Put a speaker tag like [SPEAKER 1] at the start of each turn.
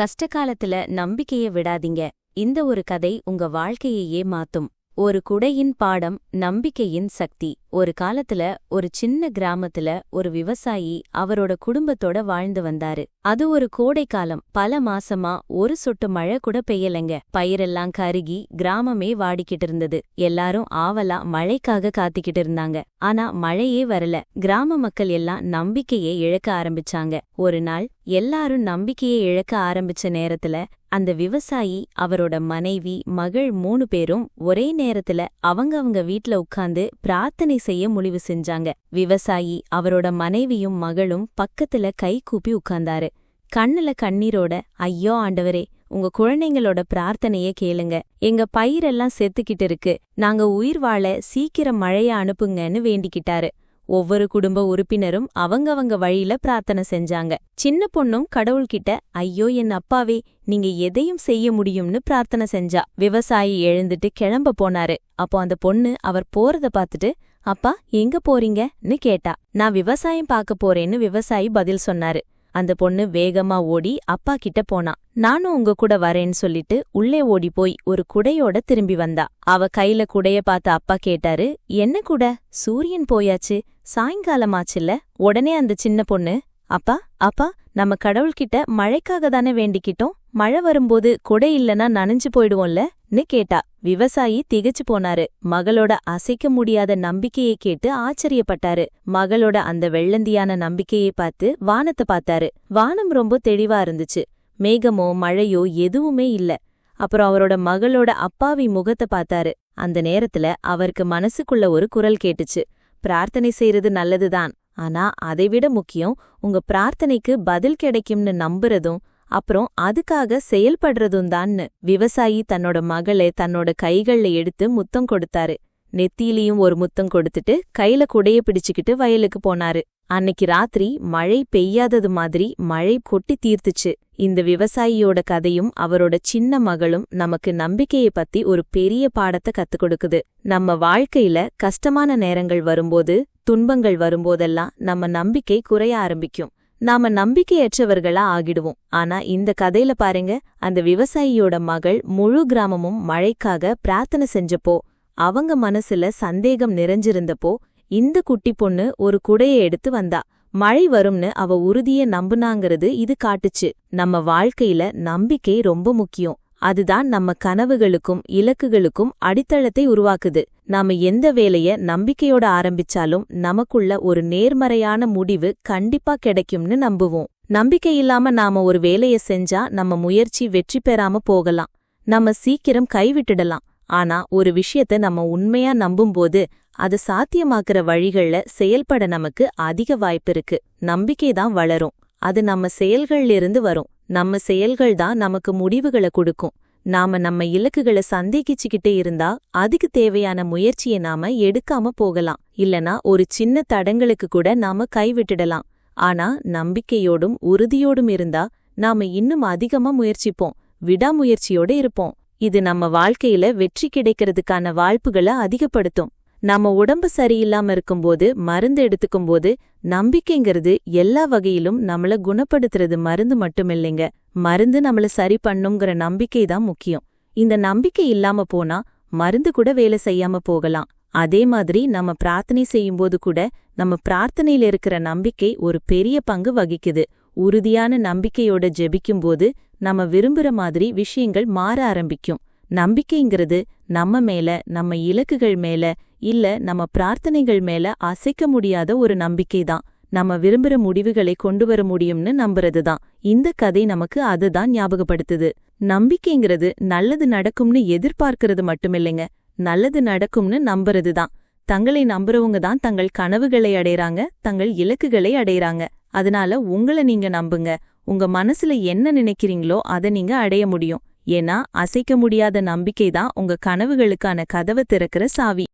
[SPEAKER 1] கஷ்டகாலத்துல நம்பிக்கைய விடாதீங்க. இந்த ஒரு கதை உங்க வாழ்க்கையையே மாத்தும். ஒரு குடையின் பாடம் நம்பிக்கையின் சக்தி. ஒரு காலத்துல ஒரு சின்ன கிராமத்துல ஒரு விவசாயி அவரோட குடும்பத்தோட வாழ்ந்து வந்தாரு. அது ஒரு கோடை காலம். பல மாசமா ஒரு சொட்டு மழை கூட பெய்யலைங்க. பயிரெல்லாம் கருகி கிராமமே வாடிக்கிட்டு இருந்தது. எல்லாரும் ஆவலா மழைக்காக காத்திக்கிட்டு இருந்தாங்க. ஆனா மழையே வரல. கிராம மக்கள் எல்லாம் நம்பிக்கையை இழக்க ஆரம்பிச்சாங்க. ஒரு நாள் எல்லாரும் நம்பிக்கையை இழக்க ஆரம்பிச்ச நேரத்துல அந்த விவசாயி அவரோட மனைவி மகள் மூணு பேரும் ஒரே நேரத்துல அவங்கவங்க வீட்ல உட்கார்ந்து பிரார்த்தனை செய்ய முடிவு செஞ்சாங்க. விவசாயி அவரோட மனைவியும் மகளும் பக்கத்துல கை கூப்பி உட்கார்ந்தாரு. கண்ணுல கண்ணீரோட ஐயோ ஆண்டவரே உங்க குழந்தைங்களோட பிரார்த்தனைய கேளுங்க. எங்க பயிரெல்லாம் செத்துக்கிட்டு இருக்கு. நாங்க உயிர் வாழ சீக்கிரம் மழைய அனுப்புங்கன்னு வேண்டிக்கிட்டாரு. ஒவ்வொரு குடும்ப உறுப்பினரும் அவங்கவங்க வழியில பிரார்த்தனை செஞ்சாங்க. சின்ன பொண்ணும் கடவுள்கிட்ட ஐயோ என் அப்பாவே நீங்க எதையும் செய்ய முடியும்னு பிரார்த்தனை செஞ்சா. விவசாயி எழுந்துட்டு கிளம்ப போனாரு. அப்போ அந்த பொண்ணு அவர் போறத பார்த்துட்டு அப்பா எங்க போறீங்கன்னு கேட்டா. நான் விவசாயம் பார்க்க போறேன்னு விவசாயி பதில் சொன்னாரு. அந்த பொண்ணு வேகமா ஓடி அப்பா கிட்ட போனா. நானும் உங்க கூட வரேன்னு சொல்லிட்டு உள்ளே ஓடி போய் ஒரு குடையோட திரும்பி வந்தா. அவ கையில குடைய பார்த்த அப்பா கேட்டாரு என்ன குட? சூரியன் போயாச்சு. சாயங்காலமாச்சுல்ல? உடனே அந்த சின்ன பொண்ணு அப்பா அப்பா நம்ம கடவுள்கிட்ட மழைக்காக தானே வேண்டிக்கிட்டோம். மழை வரும்போது குடை இல்லனா நனைஞ்சு போயிடுவோம்லன்னு கேட்டா விவசாயி திகச்சு போனாரு. மகளோட அசைக்க முடியாத நம்பிக்கையை கேட்டு ஆச்சரியப்பட்டாரு. மகளோட அந்த வெள்ளந்தியான நம்பிக்கையை பார்த்து வானத்தை பார்த்தாரு. வானம் ரொம்ப தெளிவா இருந்துச்சு. மேகமோ மழையோ எதுவுமே இல்ல. அப்புறம் அவரோட மகளோட அப்பாவி முகத்தை பார்த்தாரு. அந்த நேரத்துல அவருக்கு மனசுக்குள்ள ஒரு குரல் கேட்டுச்சு. பிரார்த்தனை செய்யறது நல்லதுதான். ஆனா அதைவிட முக்கியம் உங்க பிரார்த்தனைக்கு பதில் கிடைக்கும்னு நம்புறதும் அப்புறம் அதுக்காக செயல்படுறதும் தான்னு. விவசாயி தன்னோட மகளை தன்னோட கைகள்ல எடுத்து முத்தம் கொடுத்தாரு. நெத்தியிலையும் ஒரு முத்தம் கொடுத்துட்டு கையில குடைய பிடிச்சுக்கிட்டு வயலுக்கு போனாரு. அன்னைக்கு ராத்திரி மழை பெய்யாதது மாதிரி மழை கொட்டி தீர்த்துச்சு. இந்த விவசாயியோட கதையும் அவரோட சின்ன மகளும் நமக்கு நம்பிக்கையை பத்தி ஒரு பெரிய பாடத்தை கத்துக் கொடுக்குது. நம்ம வாழ்க்கையில கஷ்டமான நேரங்கள் வரும்போது துன்பங்கள் வரும்போதெல்லாம் நம்ம நம்பிக்கை குறைய ஆரம்பிக்கும். நாம நம்பிக்கையற்றவர்களா ஆகிடுவோம். ஆனா இந்த கதையில பாருங்க அந்த விவசாயியோட மகள் முழு கிராமமும் மழைக்காக பிரார்த்தனை செஞ்சப்போ அவங்க மனசுல சந்தேகம் நிறைஞ்சிருந்தப்போ இந்த குட்டி பொண்ணு ஒரு குடைய எடுத்து வந்தா மழை வரும்னு அவ உறுதிய நம்புனாங்கிறது இது காட்டுச்சு. நம்ம வாழ்க்கையில நம்பிக்கை ரொம்ப முக்கியம். அதுதான் நம்ம கனவுகளுக்கும் இலக்குகளுக்கும் அடித்தளத்தை உருவாக்குது. நாம எந்த வேலைய நம்பிக்கையோட ஆரம்பிச்சாலும் நமக்குள்ள ஒரு நேர்மறையான முடிவு கண்டிப்பா கிடைக்கும்னு நம்புவோம். நம்பிக்கை இல்லாம நாம ஒரு வேலைய செஞ்சா நம்ம முயற்சி வெற்றி பெறாம போகலாம். நம்ம சீக்கிரம் கைவிட்டுடலாம். ஆனா ஒரு விஷயத்த நம்ம உண்மையா நம்பும்போது அது சாத்தியமாக்குற வழிகள்ல செயல்பட நமக்கு அதிக வாய்ப்பிருக்கு நம்பிக்கை தான் வளரும். அது நம்ம செயல்கள்லிருந்து வரும். நம்ம செயல்கள் தான் நமக்கு முடிவுகளை கொடுக்கும். நாம நம்ம இலக்குகளை சந்தேகிச்சுக்கிட்டே இருந்தா அதுக்கு தேவையான முயற்சியை நாம எடுக்காம போகலாம். இல்லனா ஒரு சின்ன தடங்களுக்கு கூட நாம கைவிட்டுடலாம். ஆனா நம்பிக்கையோடும் உறுதியோடும் இருந்தா நாம இன்னும் அதிகமா முயற்சிப்போம். விடாமுயற்சியோட இருப்போம். இது நம்ம வாழ்க்கையில வெற்றி கிடைக்கிறதுக்கான வாய்ப்புகளை அதிகப்படுத்தும். நம்ம உடம்பு சரியில்லாம இருக்கும்போது மருந்து எடுத்துக்கும்போது நம்பிக்கைங்கிறது எல்லா வகையிலும் நம்மள குணப்படுத்துறது மருந்து மட்டுமில்லைங்க. மருந்து நம்மள சரி பண்ணுங்கிற நம்பிக்கை தான் முக்கியம். இந்த நம்பிக்கை இல்லாம போனா மருந்து கூட வேலை செய்யாம போகலாம். அதே மாதிரி நம்ம பிரார்த்தனை செய்யும்போது கூட நம்ம பிரார்த்தனையில இருக்கிற நம்பிக்கை ஒரு பெரிய பங்கு வகிக்குது. உறுதியான நம்பிக்கையோட ஜெபிக்கும்போது நம்ம விரும்புற மாதிரி விஷயங்கள் மாற ஆரம்பிக்கும். நம்பிக்கைங்கிறது நம்ம மேல நம்ம இலக்குகள் மேல இல்ல நம்ம பிரார்த்தனைகள் மேல அசைக்க முடியாத ஒரு நம்பிக்கை தான். நம்ம விரும்புற முடிவுகளை கொண்டு வர முடியும்னு நம்புறது தான். இந்த கதை நமக்கு அதுதான் ஞாபகப்படுத்துது. நம்பிக்கைங்கிறது நல்லது நடக்கும்னு எதிர்பார்க்கறது மட்டுமில்லைங்க. நல்லது நடக்கும்னு நம்புறது தான். தங்களை நம்புறவங்க தான் தங்கள் கனவுகளை அடைறாங்க தங்கள் இலக்குகளை அடைறாங்க. அதனால உங்களை நீங்க நம்புங்க. உங்க மனசுல என்ன நினைக்கிறீங்களோ அதை நீங்க அடைய முடியும். ஏன்னா அசைக்க முடியாத நம்பிக்கை தான் உங்க கனவுகளுக்கான கதவை திறக்கிற சாவி.